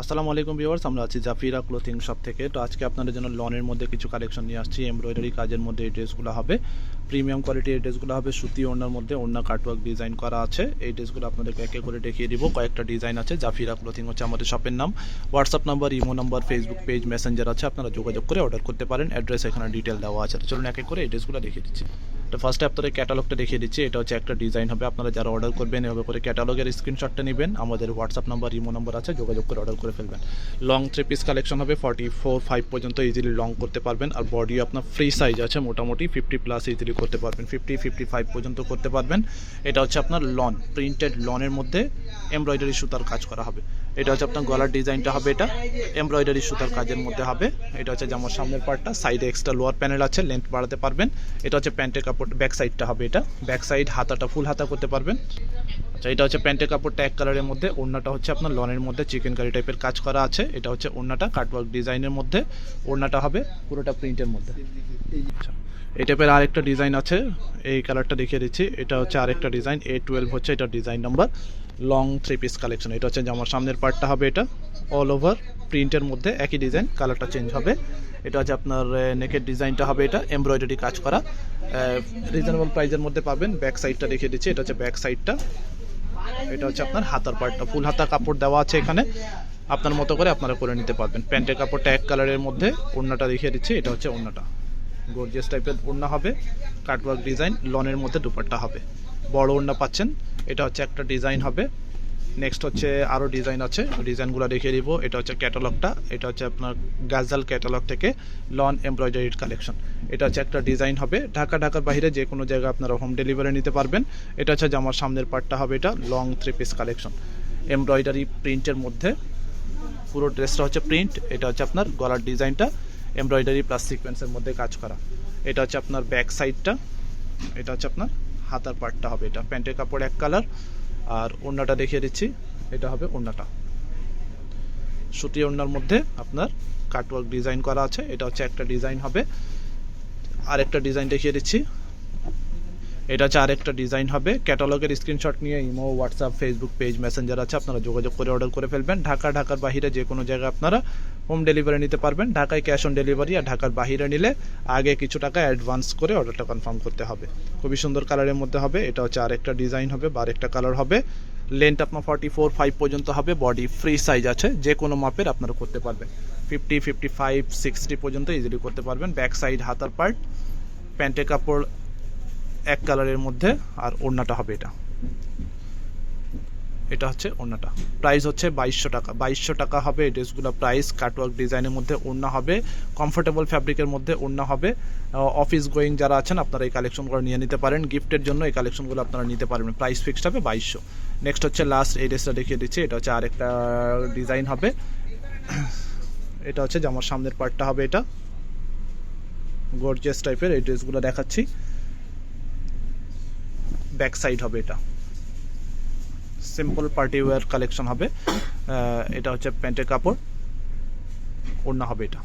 আসসালামু আলাইকুম ভিউয়ার্স, আমরা আছি জাফিরা ক্লোথিং শপ থেকে। তো আজকে আপনাদের জন্য লনের মধ্যে কিছু কালেকশন নিয়ে আসছি। এমব্রয়ডারি কাজের মধ্যে এই ড্রেসগুলো হবে। প্রিমিয়াম কোয়ালিটির এই ড্রেসগুলো হবে। সুতি ওড়নার মধ্যে ওড়না কাটওয়ার্ক ডিজাইন করা আছে। এই ড্রেসগুলো আপনাদেরকে একে করে দেখিয়ে দিব। কয়েকটা ডিজাইন আছে। জাফিরা ক্লোথিং হচ্ছে আমাদের শপের নাম। WhatsApp number imo number Facebook page Messenger আছে। আপনারা যোগাযোগ করে অর্ডার করতে পারেন। অ্যাড্রেস এখানে ডিটেল দেওয়া আছে। চলুন একে করে এই ড্রেসগুলো দেখিয়ে দিচ্ছি। তো ফার্স্টে আপনাদের ক্যাটালগটা দেখিয়ে দিচ্ছি। এটা হচ্ছে একটা ডিজাইন হবে। আপনারা যারা অর্ডার করবেন, এভাবে করে ক্যাটালগের স্ক্রিনশটটা নেবেন। আমাদের হোয়াটসঅ্যাপ নাম্বার ইমো নাম্বার আছে, যোগাযোগ করে অর্ডার করে ফেলবেন। লং থ্রি পিস কালেকশন হবে ফর্টি ফোর ফাইভ পর্যন্ত ইজিলি লং করতে পারবেন। আর বডি আপনার ফ্রি সাইজ আছে, মোটামুটি ফিফটি প্লাস ইজিলি করতে পারবেন। ফিফটি ফিফটি ফাইভ পর্যন্ত করতে পারবেন। এটা হচ্ছে আপনার লন প্রিন্টেড লনের মধ্যে এমব্রয়ডারি সুতার কাজ করা হবে। এটা হচ্ছে আপনার গলার ডিজাইনটা হবে এটা। এমব্রয়ডারি সুতার কাজের মধ্যে হবে। এটা হচ্ছে জামার সামনের পার্টটা সাইডে এক্সট্রা লোয়ার প্যানেল আছে লেন্থ বাড়াতে পারবেন। এটা হচ্ছে প্যান্টের কাপড় ব্যাক সাইডটা হবে এটা। ব্যাক সাইড হাতাটা ফুল হাতা করতে পারবেন। আচ্ছা এটা হচ্ছে প্যান্টের কাপড়টা এক কালারের মধ্যে, ওড়নাটা হচ্ছে আপনার লনের মধ্যে চিকেন কারি টাইপের কাজ করা আছে। এটা হচ্ছে ওড়নাটা কাটওয়ার্ক ডিজাইনের মধ্যে। ওড়নাটা হবে পুরোটা প্রিন্টের মধ্যে। আচ্ছা এই টাইপের আরেকটা ডিজাইন আছে, এই কালারটা দেখিয়ে দিচ্ছি। এটা হচ্ছে আরেকটা ডিজাইন এ টুয়েলভ হচ্ছে এটা design number long three piece collection এটা হচ্ছে জামার সামনের পার্টটা হবে এটা। অল ওভার প্রিন্টের মধ্যে একই ডিজাইন কালারটা চেঞ্জ হবে। এটা হচ্ছে আপনার নেকের ডিজাইনটা হবে এটা এমব্রয়ডারি কাজ করা। রিজনেবল প্রাইসের মধ্যে পাবেন ব্যাক সাইডটা দেখিয়ে দিচ্ছি, এটা হচ্ছে ব্যাক সাইডটা এটা হচ্ছে আপনার হাতার পার্টটা ফুল হাতা কাপড় দেওয়া আছে এখানে। আপনার মতো করে আপনারা করে নিতে পারবেন। প্যান্টের কাপড়টা এক কালারের মধ্যে, ওড়নাটা দেখিয়ে দিচ্ছি, এটা হচ্ছে ওড়নাটা। গর্জিয়াস টাইপের ওড়না হবে কাটওয়ার্ক ডিজাইন লনের মধ্যে দুপাট্টা হবে। বড় ওড়না পাচ্ছেন, এটা হচ্ছে একটা ডিজাইন হবে। নেক্সট হচ্ছে আরও ডিজাইন আছে। ডিজাইনগুলো দেখিয়ে দিব। এটা হচ্ছে ক্যাটালগটা এটা হচ্ছে আপনার গাজাল ক্যাটালগ থেকে লন এমব্রয়ডারির কালেকশন এটা হচ্ছে একটা ডিজাইন হবে। ঢাকা, ঢাকার বাইরে যে কোনো জায়গায় আপনারা হোম ডেলিভারি নিতে পারবেন। এটা হচ্ছে জামার সামনের পার্টটা হবে এটা long three piece collection embroidery প্রিন্টের মধ্যে পুরো ড্রেসটা হচ্ছে প্রিন্ট এটা হচ্ছে আপনার গলার ডিজাইনটা এমব্রয়ডারি প্লাস সিকোয়েন্সের মধ্যে কাজ করা। এটা হচ্ছে আপনার ব্যাক সাইডটা এটা হচ্ছে আপনার হাতার পার্টটা হবে এটা। প্যান্টের কাপড় এক কালার আর ওড়নাটা দেখিয়ে দিচ্ছি। এটা হবে ওড়নাটা। সুতি ওড়নার মধ্যে আপনার কাটওয়ার্ক ডিজাইন করা আছে। এটা হচ্ছে একটা ডিজাইন হবে। আর একটা ডিজাইন দেখিয়ে দিচ্ছি। এটা হচ্ছে আরেকটা ডিজাইন হবে। ক্যাটালগের স্ক্রিনশট নিয়ে imo WhatsApp Facebook page Messenger আছে, আপনারা যোগাযোগ করে অর্ডার করে ফেলবেন। ঢাকা, ঢাকার বাহিরে যে কোনো জায়গায় আপনারা হোম ডেলিভারি নিতে পারবেন। ঢাকায় ক্যাশ অন ডেলিভারি আর ঢাকার বাহিরে নিলে আগে কিছু টাকা অ্যাডভান্স করে অর্ডারটা কনফার্ম করতে হবে। খুবই সুন্দর কালারের মধ্যে হবে। এটা হচ্ছে আরেকটা ডিজাইন হবে, বা আরেকটা কালার হবে। লেন্থ আপনার ফর্টি ফোর ফাইভ পর্যন্ত হবে। বডি ফ্রি সাইজ আছে। যে কোনো মাপের আপনারা করতে পারবেন। ফিফটি ফিফটি ফাইভ সিক্সটি পর্যন্ত ইজিলি করতে পারবেন। ব্যাক সাইড হাতার পার্ট প্যান্টের কাপড় এক কালারের মধ্যে আর ওড়নাটা হবে এটা। এটা হচ্ছে ওড়নাটা। প্রাইস হচ্ছে বাইশশো টাকা। বাইশশো টাকা হবে এই ড্রেসগুলো প্রাইস কাটওয়ার্ক ডিজাইনের মধ্যে ওড়না হবে। কমফোর্টেবল ফ্যাব্রিকের মধ্যে ওড়না হবে। অফিস গোয়িং যারা আছেন, আপনারা এই কালেকশনগুলো নিয়ে নিতে পারেন। গিফটের জন্য এই কালেকশনগুলো আপনারা নিতে পারবেন। প্রাইস ফিক্সড হবে বাইশশো। নেক্সট হচ্ছে লাস্ট এই ড্রেসটা দেখিয়ে দিচ্ছি। এটা হচ্ছে আরেকটা ডিজাইন হবে। এটা হচ্ছে জামার সামনের পার্টটা হবে এটা। গর্জিয়াস টাইপের এই ড্রেসগুলো দেখাচ্ছি। ব্যাক সাইড হবে এটা। সিম্পল পার্টি ওয়্যার কালেকশন হবে। এটা হচ্ছে প্যান্টের কাপড়। ওড়না হবে এটা।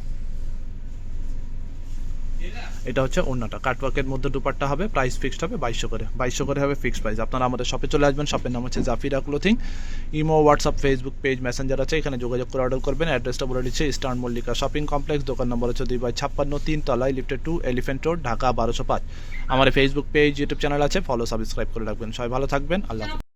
এটা হচ্ছে ওড়নাটা। কাটওয়ার্কের মধ্যে দুপাট্টা হবে প্রাইস ফিক্সড হবে, বাইশশো করে। বাইশশো করে হবে ফিক্সড প্রাইস আপনারা আমাদের শপে চলে আসবেন শপের নাম হচ্ছে Zafira clothing imo WhatsApp Facebook page Messenger আছে, এখানে যোগাযোগ করে অর্ডার করবেন। অ্যাড্রেসটা বলে দিচ্ছে ইস্টার্ন মল্লিকা শপিং কমপ্লেক্স দোকান নম্বর হচ্ছে দুই বাই ছাপ্পান্ন, তিন তলায় lifted two Elephant Road Dhaka বারোশো পাঁচ। আমার ফেসবুক পেজ ইউটিউব চ্যানেল আছে ফলো সাবস্ক্রাইব করে রাখবেন। সবাই ভালো থাকবেন, আল্লাহ।